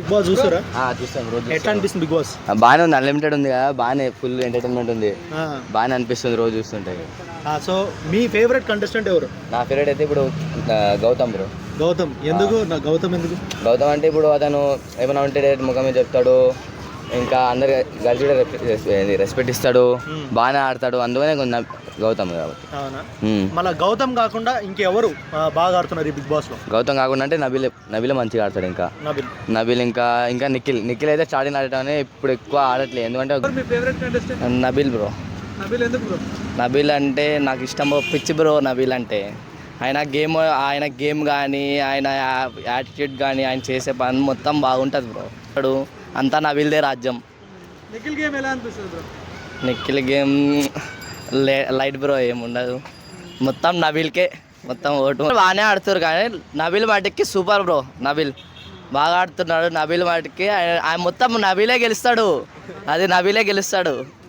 Big boss చూసారా? ఆ, చూస్తాం రోజు ఎట్లా. అనిపిస్తుంది బిగ్ బాస్ బాగానే ఉంది అన్లిమిటెడ్ ఉంది కదా బాగానే ఫుల్ ఎంటర్టైన్మెంట్ ఉంది. ఆ, బాగానే అనిపిస్తుంది రోజు చూస్తుంటే. ఆ, సో మీ ఫేవరెట్ కంటెస్టెంట్ ఎవరు? నా ఫేవరెట్ అయితే ఇప్పుడు గౌతమ్ బ్రో గౌతమ్. ఎందుకు? నా గౌతమ్ ఎందుకు? గౌతమ్ అంటే ఇప్పుడు అతను ఏమైనా ఉంటే డైరెక్ట్ ముఖం మీద చెప్తాడు. ఇంకా అందరు కలిసి కూడా రెస్పెక్ట్ ఇస్తాడు. బాగానే ఆడతాడు అందుకనే కొంచెం గౌతమ్ కాబట్టి. అవునా. మళ్ళీ గౌతమ్ కాకుండా ఇంకెవరు బాగా ఆడుతున్నారు ఈ బిగ్ బాస్లో గౌతమ్ కాకుండా అంటే నబిల్ నబిల్ మంచిగా ఆడతాడు ఇంకా. నబిల్. నబిల్ ఇంకా ఇంకా నిఖిల్ నిఖిల్ అయితే స్టార్టింగ్ ఆడటం ఇప్పుడు ఎక్కువ ఆడట్లేదు. ఎందుకంటే నబిల్ బ్రో. నబిల్ ఎందుకు బ్రో? నబీల్ అంటే నాకు ఇష్టం పిచ్చి బ్రో నబీల్ అంటే. ఆయన గేమ్ ఆయన గేమ్ కానీ ఆయన యాటిట్యూడ్ కానీ ఆయన చేసే పని మొత్తం బాగుంటుంది బ్రో. అంతా నబీల్దే రాజ్యం. నిఖిల్ గేమ్ ఎలా అనిపిస్తుంది నిఖిల్ గేమ్ లే లైట్ బ్రో ఏముండదు. మొత్తం నబీల్కే మొత్తం ఓటు. బాగానే ఆడుతారు కానీ నబీల్ వాటికి సూపర్ బ్రో నబీల్. బాగా ఆడుతున్నాడు నబీల్ ఆయన ఆయన మొత్తం నబీలే గెలుస్తాడు. అది నబీలే గెలుస్తాడు.